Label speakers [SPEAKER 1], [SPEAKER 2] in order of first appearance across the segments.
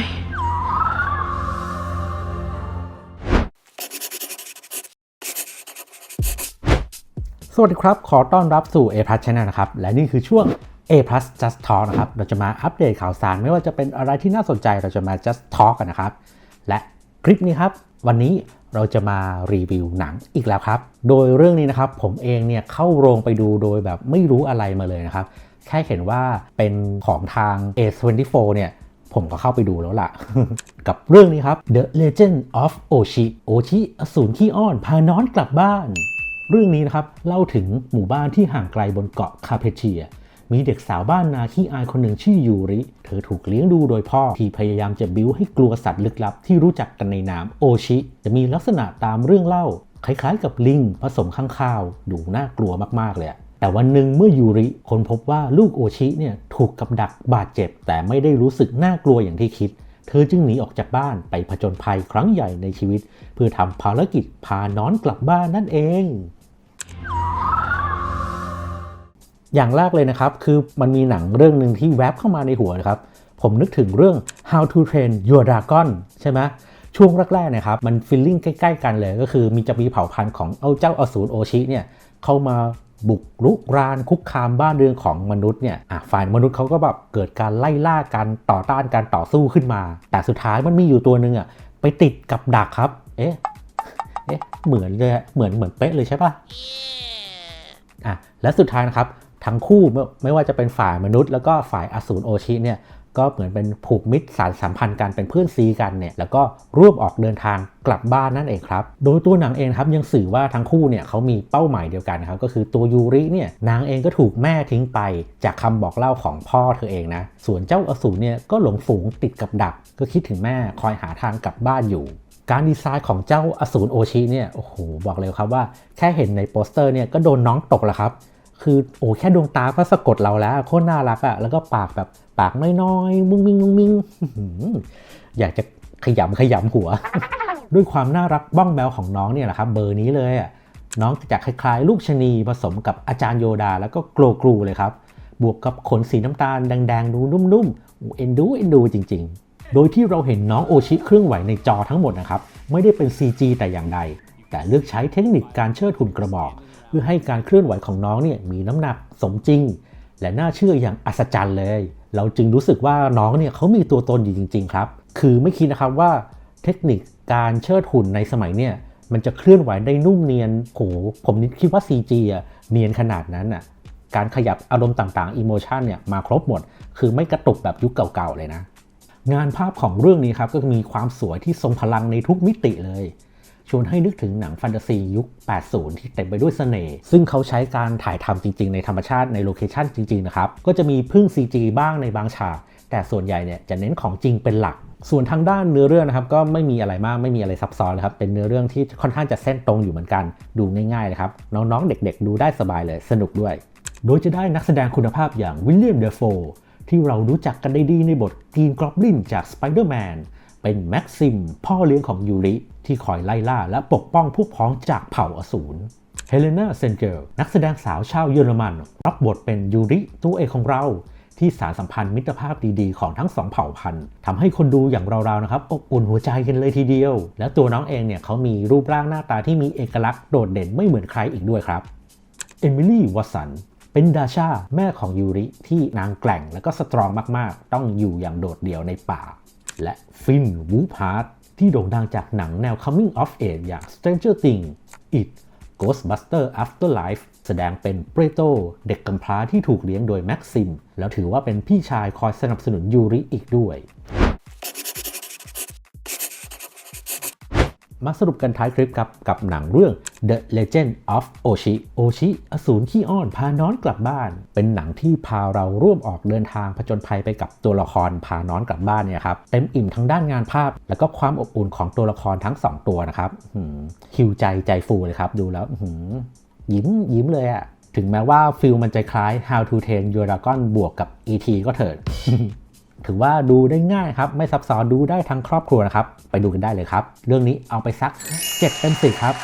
[SPEAKER 1] me.
[SPEAKER 2] สวัสดีครับ ขอต้อนรับสู่ A Plus Channel นะครับ และนี่คือช่วง A Plus Just Talk นะครับ เราจะมาอัปเดตข่าวสาร ไม่ว่าจะเป็นอะไรที่น่าสนใจ เราจะมา Just Talk กันนะครับ และคลิปนี้ครับ วันนี้เราจะมารีวิวหนังอีกแล้วครับ โดยเรื่องนี้นะครับ ผมเองเนี่ยเข้าโรงไปดูโดยแบบไม่รู้อะไรมาเลยนะครับ แค่เห็นว่าเป็นของทาง A24 เนี่ย ผมก็เข้าไปดูแล้วล่ะ กับเรื่องนี้ครับ The Legend of Oshi โอชิอสูรขี้อ้อนพาน้อนกลับบ้าน เรื่องนี้นะครับ เล่าถึงหมู่บ้านที่ห่างไกลบนเกาะคาเพเชีย มีเด็กสาวบ้านนาขี้อายคนหนึ่งชื่อยูริ เธอถูกเลี้ยงดูโดยพ่อ ที่พยายามจะบิ้วให้กลัวสัตว์ลึกลับที่รู้จักกันในนามโอชิ จะมีลักษณะตามเรื่องเล่า คล้ายๆ กับลิงผสมข้างข้าว ดูน่ากลัวมากๆเลย แต่วันหนึ่งเมื่อยูริค้นพบว่าลูกโอชิเนี่ยถูกกับดักบาดเจ็บ แต่ไม่ได้รู้สึกน่ากลัวอย่างที่คิด เธอจึงหนีออกจากบ้านไปผจญภัยครั้งใหญ่ในชีวิต เพื่อทำภารกิจพาน้อนกลับบ้านนั่นเอง อย่างแรกเลยนะครับ คือมันมีหนังเรื่องหนึ่งที่แวบเข้ามาในหัวนะครับ ผมนึกถึงเรื่อง How to Train Your Dragon ใช่ไหมช่วงแรกๆนะครับมันฟิลลิ่งใกล้ ๆ กันเลยก็คือมีจะมีเผ่าพันธุ์ของเอาเจ้าอสูรโอชิเนี่ยเข้ามา บุกรุกรานคุกคามบ้านเรือนของมนุษย์เนี่ยอะฝ่ายมนุษย์เขาก็แบบเกิดการไล่ล่ากันต่อต้านการต่อสู้ขึ้นมา แต่สุดท้ายมันมีอยู่ตัวหนึ่งอะไปติดกับดักครับ เอ๊ะเอ๊ะเหมือนเลยอะเหมือนเหมือนเป๊ะเลยใช่ปะอะและสุดท้ายนะครับทั้งคู่ไม่ไม่ว่าจะเป็นฝ่ายมนุษย์ แล้วก็ฝ่ายอสูรโอชิเนี่ย ก็เหมือนเป็นผูกมิตรสารสัมพันธ์กันเป็นเพื่อนซีกันเนี่ยแล้วก็ร่วมออกเดินทางกลับบ้านนั่นเองครับ โดยตัวหนังเองครับยังสื่อว่าทั้งคู่เนี่ยเขามีเป้าหมายเดียวกันครับก็คือตัวยูริเนี่ยนางเองก็ถูกแม่ทิ้งไป จากคำบอกเล่าของพ่อเธอเองนะส่วนเจ้าอสูรเนี่ยก็หลงฝูงติดกับดัก ก็คิดถึงแม่คอยหาทางกลับบ้านอยู่การดีไซน์ของเจ้าอสูรโอชิเนี่ย โอ้โห บอกเลยครับว่า แค่เห็นในโปสเตอร์เนี่ยก็โดนน้องตกแล้วครับ คือโอ้แค่ดวงตาก็สะกดเราแล้วโคตรน่ารักอะแล้วก็ปากแบบปากน้อยๆมุ้งมิ้งมุ้งมิ้งอยากจะขยำขยำหัว ด้วยความน่ารักบ้องแบวของน้องเนี่ยแหละครับ เบอร์นี้เลยอะน้องจะคล้ายๆ ลูกชะนีผสมกับอาจารย์โยดา แล้วก็โกลกรูเลยครับ บวกกับขนสีน้ำตาลแดงๆดูนุ่มๆเอ็นดูเอ็นดูจริง ๆ โดยที่เราเห็นน้องโอชิเคลื่อนไหวในจอทั้งหมดนะครับ ไม่ได้เป็น CG แต่อย่างใด แต่เลือกใช้เทคนิคการเชิดหุ่นกระบอก พื่อให้การเคลื่อนไหวของน้องเนี่ยมีน้ำหนักสมจริง และน่าเชื่ออย่างอัศจรรย์เลย เราจึงรู้สึกว่าน้องเนี่ยเขามีตัวตนอยู่จริง ๆ ครับ คือไม่คิดนะครับว่าเทคนิคการเชิดหุ่นในสมัยเนี่ยมันจะเคลื่อนไหวได้นุ่มเนียนโหผมนี่คิดว่า CG อะเนียนขนาดนั้นอะการขยับอารมณ์ต่างๆอิโมชันเนี่ยมาครบหมด คือไม่กระตุกแบบยุคเก่าๆเลยนะ งานภาพของเรื่องนี้ครับก็มีความสวยที่ทรงพลังในทุกมิติเลย ชวนให้นึกถึงหนังแฟนตาซียุค 80 ที่เต็มไปด้วยเสน่ห์ซึ่งเขาใช้การถ่ายทำจริง ๆ ในธรรมชาติในโลเคชันจริง ๆ นะครับ ก็จะมีพึ่ง CG บ้างในบางฉาก แต่ส่วนใหญ่เนี่ยจะเน้นของจริงเป็นหลัก ส่วนทางด้านเนื้อเรื่องนะครับก็ไม่มีอะไรมากไม่มีอะไรซับซ้อนเลยครับเป็นเนื้อเรื่องที่ค่อนข้างจะเส้นตรงอยู่เหมือนกัน ดูง่ายๆเลยครับน้องๆเด็ก ๆ ดูได้สบายเลยสนุกด้วย โดยจะได้นักแสดงคุณภาพอย่างวิลเลียมเดฟโฟที่เรารู้จักกันได้ดีในบทกีนกรอบลินจาก Spider-Man เป็นแม็กซิม พ่อเลี้ยงของยูริ ที่คอยไล่ล่าและปกป้องพวกพ้องจากเผ่าอสูรเฮเลนาเซนเกลนักแสดงสาวชาวเยอรมัน รับบทเป็นยูริตัวเอกของเรา ที่สารสัมพันธ์มิตรภาพดีๆ ของทั้งสองเผ่าพันธุ์ทำให้คนดูอย่างเราๆนะครับอบอุ่นหัวใจกันเลยทีเดียว และตัวน้องเองเนี่ยเขามีรูปร่างหน้าตาที่มีเอกลักษณ์โดดเด่นไม่เหมือนใครอีกด้วยครับเอมิลี่วัสันเป็นดาชาแม่ของยูริที่นางแกร่งและก็สตรองมากๆ ต้องอยู่อย่างโดดเดี่ยวในป่า และฟินวูพาร์ทที่โด่งดังจากหนังแนว coming of age อย่าง Stranger Things It Ghostbuster Afterlife แสดงเป็นเปรโตเด็กกำพร้าที่ถูกเลี้ยงโดยแม็กซิม แล้วถือว่าเป็นพี่ชายคอยสนับสนุนยูริอีกด้วย มาสรุปกันท้ายคลิปครับกับหนังเรื่อง The Legend of Oshi โอชิอสูรขี้อ้อนพาน้อนกลับบ้าน เป็นหนังที่พาเราร่วมออกเดินทางผจญภัยไปกับตัวละครพาน้อนกลับบ้านเนี่ยครับเต็มอิ่มทั้งด้านงานภาพ และก็ความอบอุ่นของตัวละครทั้ง 2 ตัวนะครับคิวใจใจฟูเลยครับดูแล้วยิ้มยิ้มเลยอะถึงแม้ว่าฟิลมันจะคล้าย How to Train Your Dragon บวกกับ E.T. ก็เถิด ถือว่าดูได้ง่ายครับ ไม่ซับซ้อนดูได้ทั้งครอบครัวนะครับ ไปดูกันได้เลยครับ เรื่องนี้เอาไปสัก7เต็ม10ครับ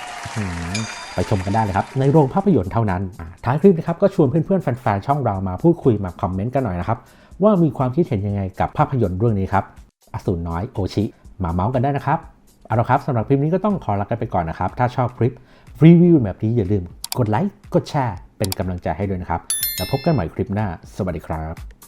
[SPEAKER 2] ไปชมกันได้เลยครับ ในโรงภาพยนตร์เท่านั้นท้ายคลิปนะครับก็ชวนเพื่อนๆแฟนๆช่องเรามาพูดคุยมาคอมเมนต์กันหน่อยนะครับว่ามีความคิดเห็นยังไงกับภาพยนตร์เรื่องนี้ครับอสูรน้อยโอชิมาเมาส์กันได้นะครับเอาละครับสำหรับคลิปนี้ก็ต้องขอลากันไปก่อนนะครับ ถ้าชอบคลิปรีวิวแบบนี้อย่าลืมกดไลค์กดแชร์เป็นกำลังใจให้ด้วยนะครับ แล้วพบกันใหม่คลิปหน้า สวัสดีครับ